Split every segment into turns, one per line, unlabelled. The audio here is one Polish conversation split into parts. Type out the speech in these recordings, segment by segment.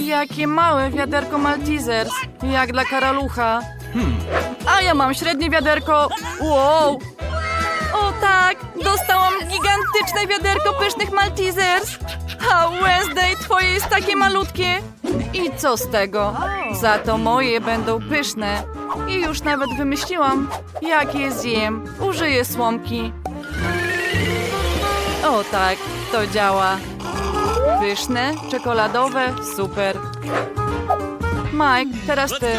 Jakie małe wiaderko Maltesers, jak dla karalucha. A ja mam średnie wiaderko. Wow! O tak, dostałam gigantyczne wiaderko pysznych Maltesers. A Wednesday, twoje jest takie malutkie. I co z tego? Za to moje będą pyszne. I już nawet wymyśliłam, jak je zjem. Użyję słomki. O tak, to działa. Pyszne, czekoladowe, super. Mike, teraz ty.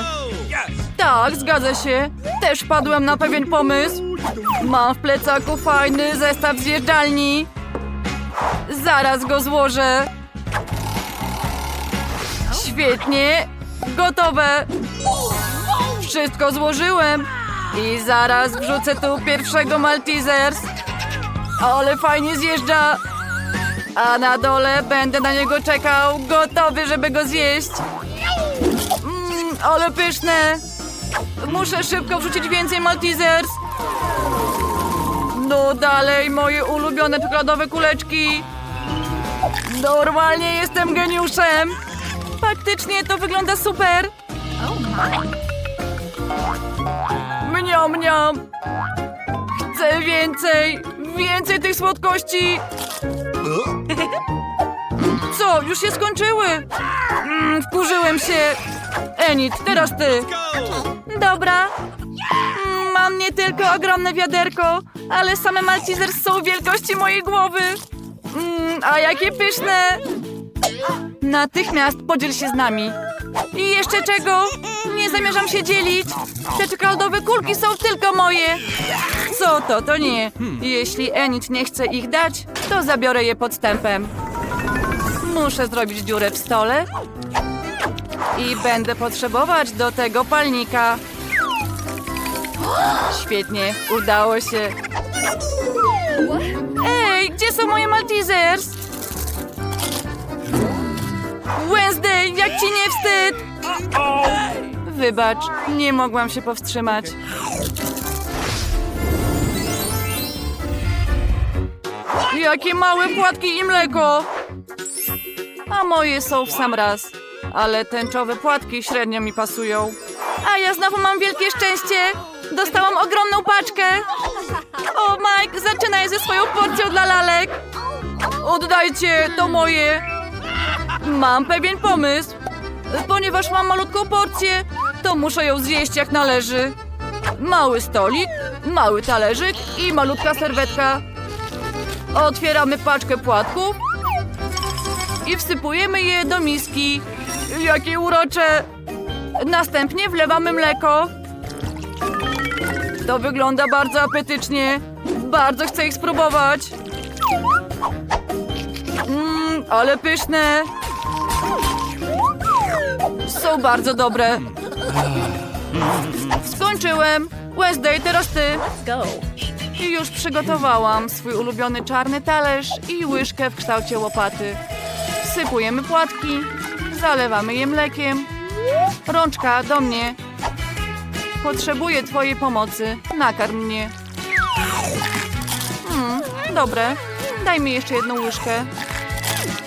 Tak, zgadza się. Też padłem na pewien pomysł. Mam w plecaku fajny zestaw zjeżdżalni. Zaraz go złożę. Świetnie. Gotowe. Wszystko złożyłem. I zaraz wrzucę tu pierwszego Maltesers. Ale fajnie zjeżdża. A na dole będę na niego czekał, gotowy, żeby go zjeść. Mmm, ale pyszne. Muszę szybko wrzucić więcej Maltesers. No dalej, moje ulubione czekoladowe kuleczki. Normalnie jestem geniuszem. Faktycznie to wygląda super. Mniam, mniam. Chcę więcej. Więcej tych słodkości. Już się skończyły? Mm, wkurzyłem się. Enid, teraz ty. Dobra. Mm, Mam nie tylko ogromne wiaderko, ale same Maltesers są wielkości mojej głowy. Mm, a jakie pyszne! Natychmiast podziel się z nami. I jeszcze czego? Nie zamierzam się dzielić. Te czekoladowe kulki są tylko moje. Co to? To nie. Jeśli Enid nie chce ich dać, to zabiorę je podstępem. Muszę zrobić dziurę w stole i będę potrzebować do tego palnika. Świetnie, udało się. Ej, gdzie są moje Maltesers? Wednesday, jak ci nie wstyd? Wybacz, nie mogłam się powstrzymać. Jakie małe płatki i mleko! A moje są w sam raz. Ale tęczowe płatki średnio mi pasują. A ja znowu mam wielkie szczęście! Dostałam ogromną paczkę! O, Mike, zaczynaj ze swoją porcją dla lalek! Oddajcie, to moje! Mam pewien pomysł. Ponieważ mam malutką porcję, to muszę ją zjeść jak należy. Mały stolik, mały talerzyk i malutka serwetka. Otwieramy paczkę płatków i wsypujemy je do miski. Jakie urocze! Następnie wlewamy mleko. To wygląda bardzo apetycznie. Bardzo chcę ich spróbować. Mmm, ale pyszne. Są bardzo dobre. Skończyłem. Wednesday, teraz ty.
Go.
I już przygotowałam swój ulubiony czarny talerz i łyżkę w kształcie łopaty. Wsypujemy płatki, zalewamy je mlekiem. Rączka, do mnie. Potrzebuję twojej pomocy. Nakarm mnie. Hmm, dobre. Daj mi jeszcze jedną łyżkę.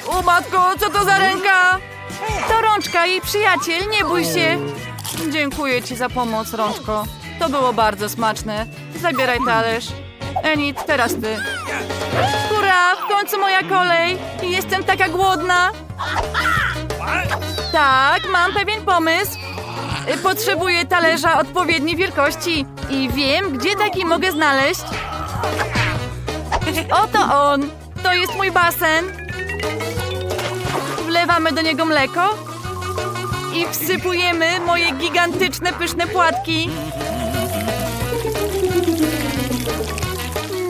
O matko, co to za ręka? To Rączka, jej przyjaciel, nie bój się. Dziękuję ci za pomoc, Rączko. To było bardzo smaczne. Zabieraj talerz. Enid, teraz ty. W końcu moja kolej. Jestem taka głodna. Tak, mam pewien pomysł. Potrzebuję talerza odpowiedniej wielkości i wiem, gdzie taki mogę znaleźć. Oto on. To jest mój basen. Wlewamy do niego mleko i wsypujemy moje gigantyczne, pyszne płatki.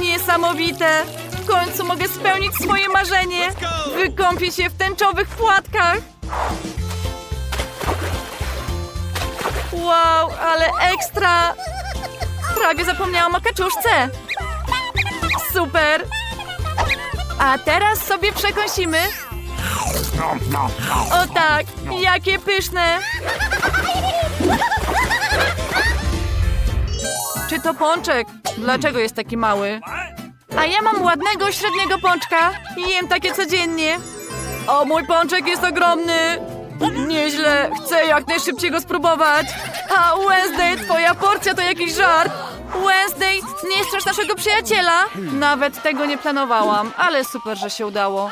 Niesamowite! W końcu mogę spełnić swoje marzenie. Wykąpię się w tęczowych płatkach. Wow, ale ekstra! Prawie zapomniałam o kaczuszce. Super! A teraz sobie przekąsimy. O tak, jakie pyszne! Czy to pączek? Dlaczego jest taki mały? A ja mam ładnego, średniego pączka jem takie codziennie. O, mój pączek jest ogromny! Nieźle, chcę jak najszybciej go spróbować. A Wednesday, twoja porcja to jakiś żart. Wednesday, nie strasz naszego przyjaciela. Nawet tego nie planowałam, ale super, że się udało.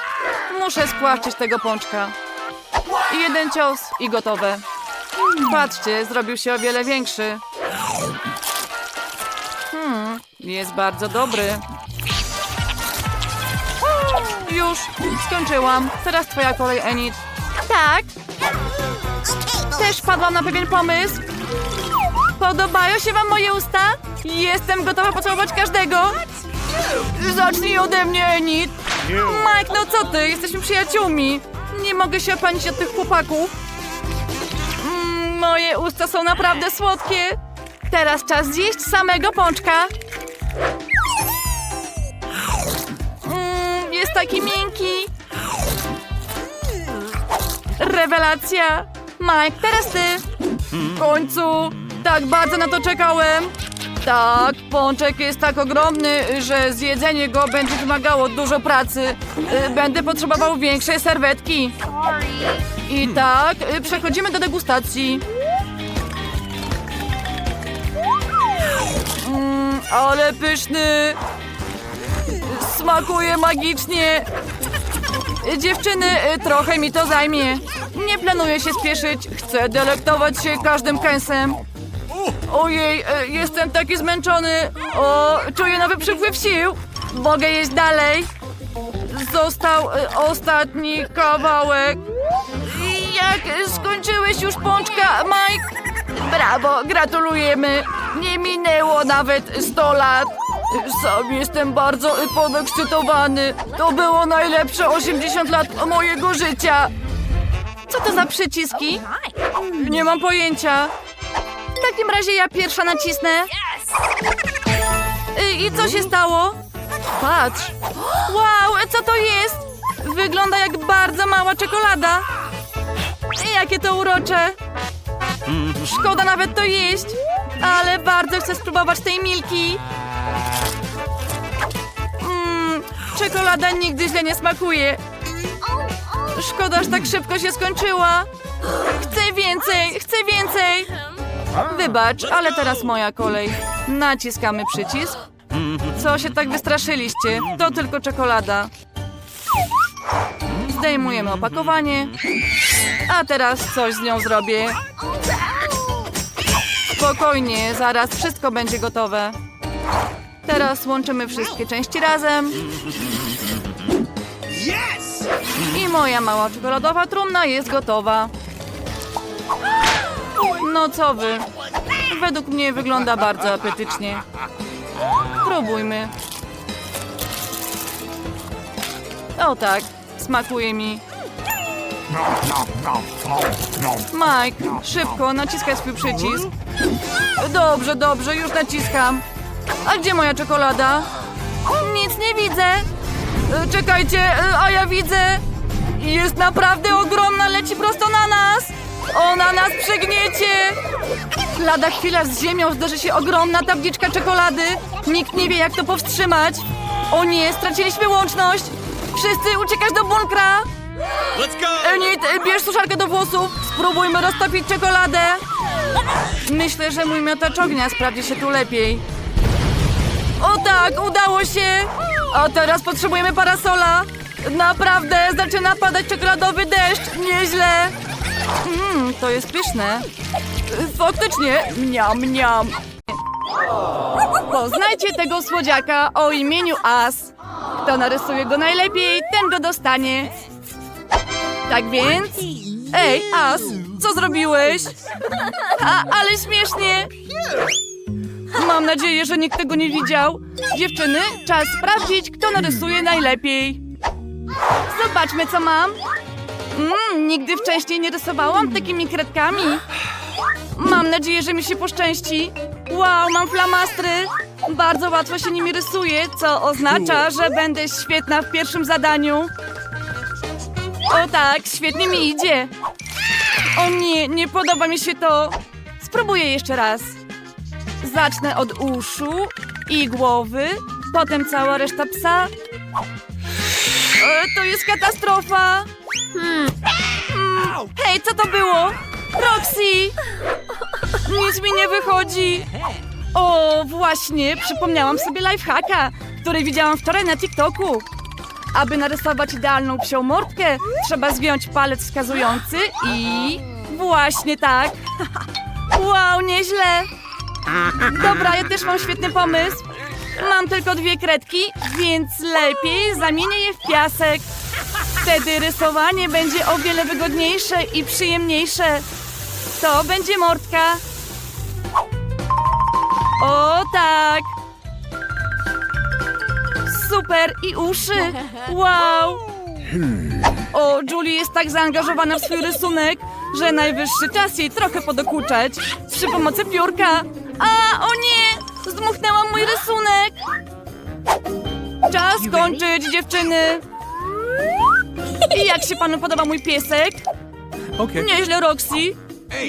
Muszę spłaszczyć tego pączka. Jeden cios i gotowe. Patrzcie, zrobił się o wiele większy. Hmm, jest bardzo dobry. Już, skończyłam. Teraz twoja kolej, Enid. Tak. Też wpadłam na pewien pomysł. Podobają się wam moje usta? Jestem gotowa pocałować każdego. Zacznij ode mnie, Enid. Mike, no co ty? Jesteśmy przyjaciółmi. Nie mogę się opanić od tych chłopaków. Mm, moje usta są naprawdę słodkie. Teraz czas zjeść samego pączka. Jest taki miękki. Rewelacja. Mike, teraz ty. W końcu. Tak bardzo na to czekałem. Tak, pączek jest tak ogromny, że zjedzenie go będzie wymagało dużo pracy. Y, Będę potrzebował większej serwetki. I tak, y, przechodzimy do degustacji. Mm, ale pyszny. Smakuje magicznie. Dziewczyny, y, trochę mi to zajmie. Nie planuję się spieszyć. Chcę delektować się każdym kęsem. Ojej, y, jestem taki zmęczony. O, czuję nowy przypływ sił. Mogę jeść dalej. Został y, ostatni kawałek. Jak skończyłeś już pączka, Mike? Brawo, gratulujemy. Nawet 100 lat. Sam jestem bardzo podekscytowany. To było najlepsze 80 lat mojego życia. Co to za przyciski? Nie mam pojęcia. W takim razie ja pierwsza nacisnę. Y, I co się stało? Patrz. Wow, co to jest? Wygląda jak bardzo mała czekolada. Jakie to urocze. Szkoda nawet to jeść. Ale bardzo chcę spróbować tej milki. Mmm, czekolada nigdy źle nie smakuje. Szkoda, że tak szybko się skończyła. Chcę więcej, chcę więcej. Wybacz, ale teraz moja kolej. Naciskamy przycisk. Co się tak wystraszyliście? To tylko czekolada. Zdejmujemy opakowanie. A teraz coś z nią zrobię. Spokojnie, zaraz wszystko będzie gotowe. Teraz łączymy wszystkie części razem. I moja mała czekoladowa trumna jest gotowa. No co wy? Według mnie wygląda bardzo apetycznie. Spróbujmy. O tak, smakuje mi. Mike, szybko, naciskaj swój przycisk. Dobrze, dobrze, już naciskam. A gdzie moja czekolada? Nic nie widzę. E, Czekajcie, e, a ja widzę. Jest naprawdę ogromna, leci prosto na nas. Ona nas przegniecie. Lada chwila z ziemią zderzy się ogromna tabliczka czekolady. Nikt nie wie, jak to powstrzymać. O nie, straciliśmy łączność. Wszyscy uciekać do bunkra.
Let's go!
Enid, bierz suszarkę do włosów. Spróbujmy roztopić czekoladę. Myślę, że mój miotacz ognia sprawdzi się tu lepiej. O tak, udało się. A teraz potrzebujemy parasola. Naprawdę, zaczyna padać czekoladowy deszcz. Nieźle. Mmm, to jest pyszne. Faktycznie, miam, miam. Poznajcie tego słodziaka o imieniu As. Kto narysuje go najlepiej, ten go dostanie. Tak więc... Ej, As, co zrobiłeś? A, ale śmiesznie. Mam nadzieję, że nikt tego nie widział. Dziewczyny, czas sprawdzić, kto narysuje najlepiej. Zobaczmy, co mam. Mm, nigdy wcześniej nie rysowałam takimi kredkami. Mam nadzieję, że mi się poszczęści. Wow, mam flamastry. Bardzo łatwo się nimi rysuje, co oznacza, że będę świetna w pierwszym zadaniu. O tak, świetnie mi idzie. O nie, nie podoba mi się to. Spróbuję jeszcze raz. Zacznę od uszu i głowy, potem cała reszta psa. E, to jest katastrofa. Hmm. Hmm. Hej, co to było? Roxy! Nic mi nie wychodzi. O, właśnie, przypomniałam sobie lifehacka, który widziałam wczoraj na TikToku. Aby narysować idealną psią mordkę, trzeba zgiąć palec wskazujący i... Właśnie tak. Wow, nieźle. Dobra, ja też mam świetny pomysł. Mam tylko dwie kredki, więc lepiej zamienię je w piasek. Wtedy rysowanie będzie o wiele wygodniejsze i przyjemniejsze. To będzie mordka. O tak! Super i uszy! Wow! O, Julie jest tak zaangażowana w swój rysunek, że najwyższy czas jej trochę podokuczać przy pomocy piórka. A, o nie! Zdmuchnęłam mój rysunek! Czas kończyć, dziewczyny! I jak się panu podoba mój piesek?
Okay.
Nieźle, Roxy.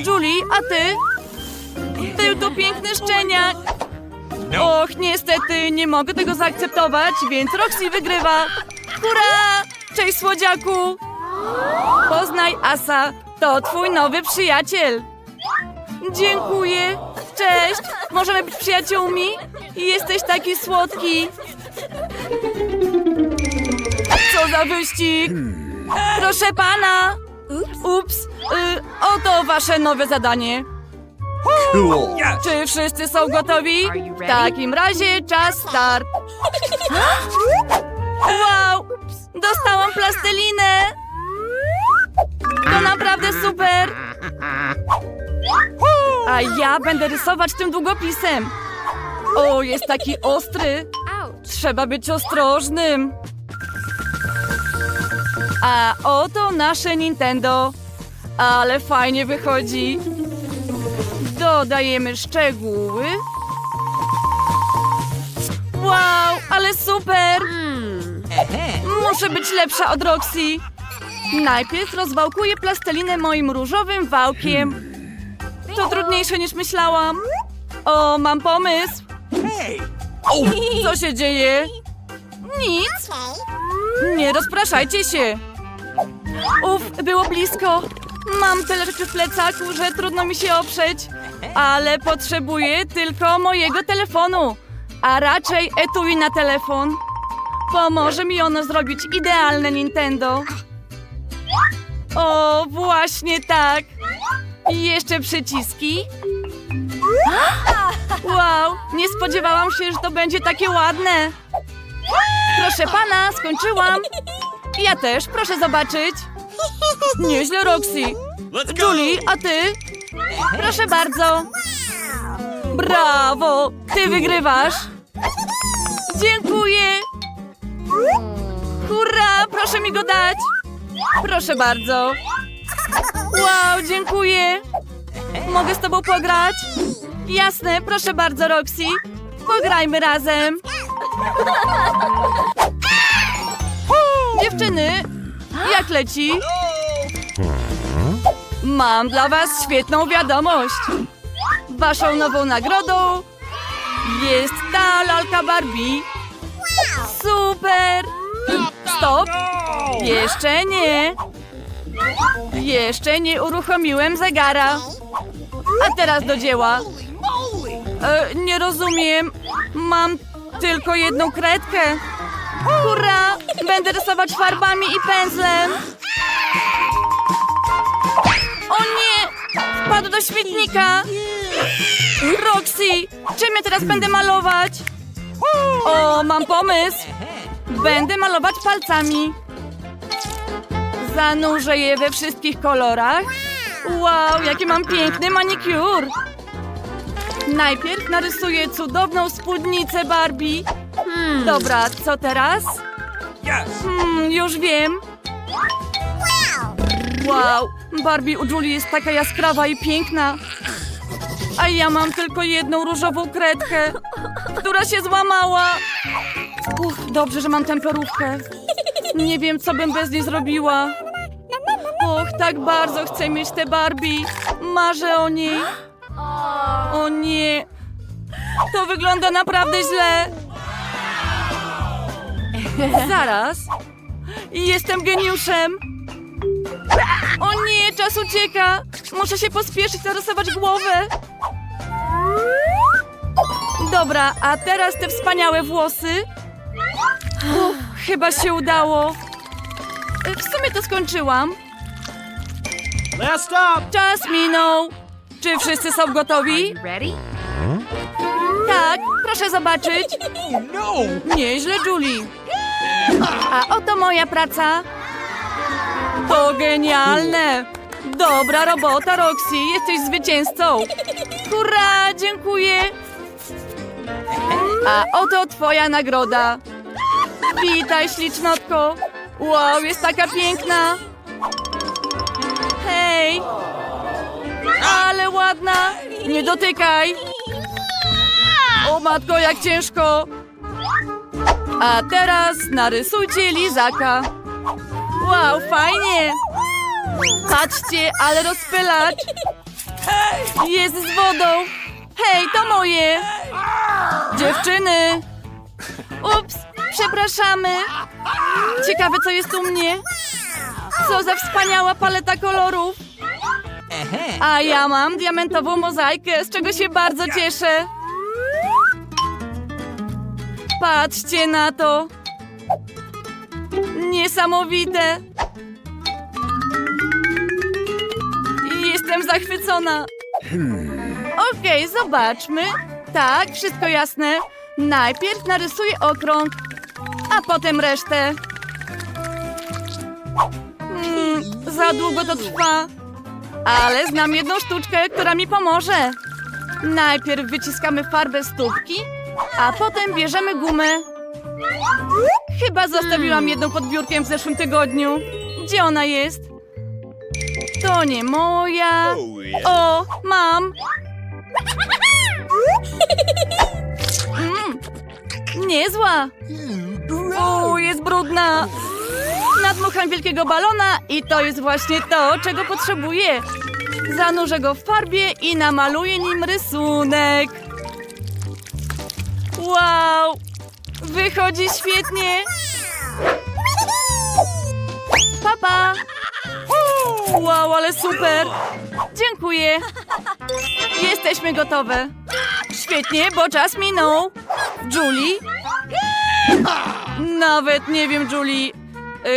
Julie, a ty? Tylko piękny szczeniak. Och, niestety, nie mogę tego zaakceptować, więc Roxy wygrywa. Hurra! Cześć, słodziaku! Poznaj Asa, to twój nowy przyjaciel. Dziękuję. Cześć, możemy być przyjaciółmi? Jesteś taki słodki. Co za wyścig! Proszę pana! Ups, y, oto wasze nowe zadanie.
Cool.
Czy wszyscy są gotowi? W takim razie czas start. Wow! Dostałam plastelinę! To naprawdę super! A ja będę rysować tym długopisem. O, jest taki ostry. Trzeba być ostrożnym. A oto nasze Nintendo. Ale fajnie wychodzi. Dodajemy szczegóły. Wow, ale super! Muszę być lepsza od Roxy. Najpierw rozwałkuję plastelinę moim różowym wałkiem. To trudniejsze niż myślałam. O, mam pomysł. Co się dzieje? Nic. Nie rozpraszajcie się. Uf, było blisko. Mam tyle rzeczy w plecaku, że trudno mi się oprzeć. Ale potrzebuję tylko mojego telefonu, a raczej etui na telefon. Pomoże mi ono zrobić idealne Nintendo. O, właśnie tak. I jeszcze przyciski. Wow, nie spodziewałam się, że to będzie takie ładne. Proszę pana, skończyłam. Ja też, proszę zobaczyć. Nieźle, Roxy. Julie, a ty? Proszę bardzo. Brawo, ty wygrywasz. Dziękuję. Hurra, proszę mi go dać. Proszę bardzo. Wow, dziękuję. Mogę z tobą pograć? Jasne, proszę bardzo, Roxy. Pograjmy razem. Dziewczyny, jak leci? Mam dla was świetną wiadomość. Waszą nową nagrodą jest ta lalka Barbie. Super! Stop! Jeszcze nie. Jeszcze nie uruchomiłem zegara. A teraz do dzieła. E, nie rozumiem. Mam tylko jedną kredkę. Hurra! Będę rysować farbami i pędzlem. Wpadł do śmietnika! Roxy! Czym ja teraz będę malować? O, mam pomysł! Będę malować palcami. Zanurzę je we wszystkich kolorach. Wow, jaki mam piękny manikur! Najpierw narysuję cudowną spódnicę Barbie. Dobra, co teraz? Hmm, już wiem. Wow, Barbie u Julie jest taka jaskrawa i piękna. A ja mam tylko jedną różową kredkę, która się złamała. Uff, dobrze, że mam temperówkę. Nie wiem, co bym bez niej zrobiła. Och, tak bardzo chcę mieć tę Barbie. Marzę o niej. O nie. To wygląda naprawdę źle. Zaraz. Jestem geniuszem. O nie, czas ucieka! Muszę się pospieszyć, narysować głowę. Dobra, a teraz te wspaniałe włosy. Chyba się udało. W sumie to skończyłam.
Last stop.
Czas minął. Czy wszyscy są gotowi?
Ready?
Tak, proszę zobaczyć.
No.
Nieźle, Julie. A oto moja praca. To genialne. Dobra robota, Roxy. Jesteś zwycięzcą. Hurra, dziękuję. A oto twoja nagroda. Witaj, ślicznotko. Wow, jest taka piękna. Hej. Ale ładna. Nie dotykaj. O matko, jak ciężko. A teraz narysujcie lizaka. Wow, fajnie. Patrzcie, ale rozpylacz. Jest z wodą. Hej, to moje. Dziewczyny. Ups, przepraszamy. Ciekawe, co jest u mnie. Co za wspaniała paleta kolorów. A ja mam diamentową mozaikę, z czego się bardzo cieszę. Patrzcie na to. Niesamowite. Jestem zachwycona. Okej, zobaczmy. Tak, wszystko jasne. Najpierw narysuję okrąg, a potem resztę. Hmm, za długo to trwa. Ale znam jedną sztuczkę, która mi pomoże. Najpierw wyciskamy farbę z tubki, a potem bierzemy gumę. Chyba zostawiłam jedną pod biurkiem w zeszłym tygodniu. Gdzie ona jest? To nie moja. O, mam. Mm, niezła. O, jest brudna. Nadmucham wielkiego balona i to jest właśnie to, czego potrzebuję. Zanurzę go w farbie i namaluję nim rysunek. Wow! Wychodzi świetnie! Papa! Wow, ale super! Dziękuję! Jesteśmy gotowe. Świetnie, bo czas minął. Julie? Nawet nie wiem, Julie.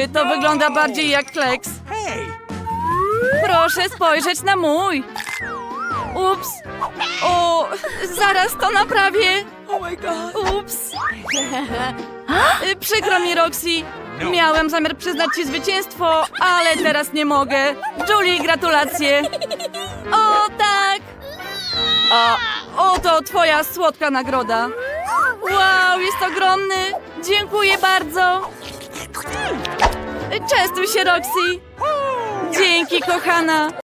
Y, To wygląda bardziej jak kleks. Proszę spojrzeć na mój. Ups. O, zaraz to naprawię.
Oh my god.
Ups. Y, Przykro mi, Roxy. Miałem zamiar przyznać ci zwycięstwo, ale teraz nie mogę. Julie, gratulacje. O, tak. A oto twoja słodka nagroda. Wow, jest ogromny. Dziękuję bardzo. Częstuj się, Roxy. Dzięki, kochana.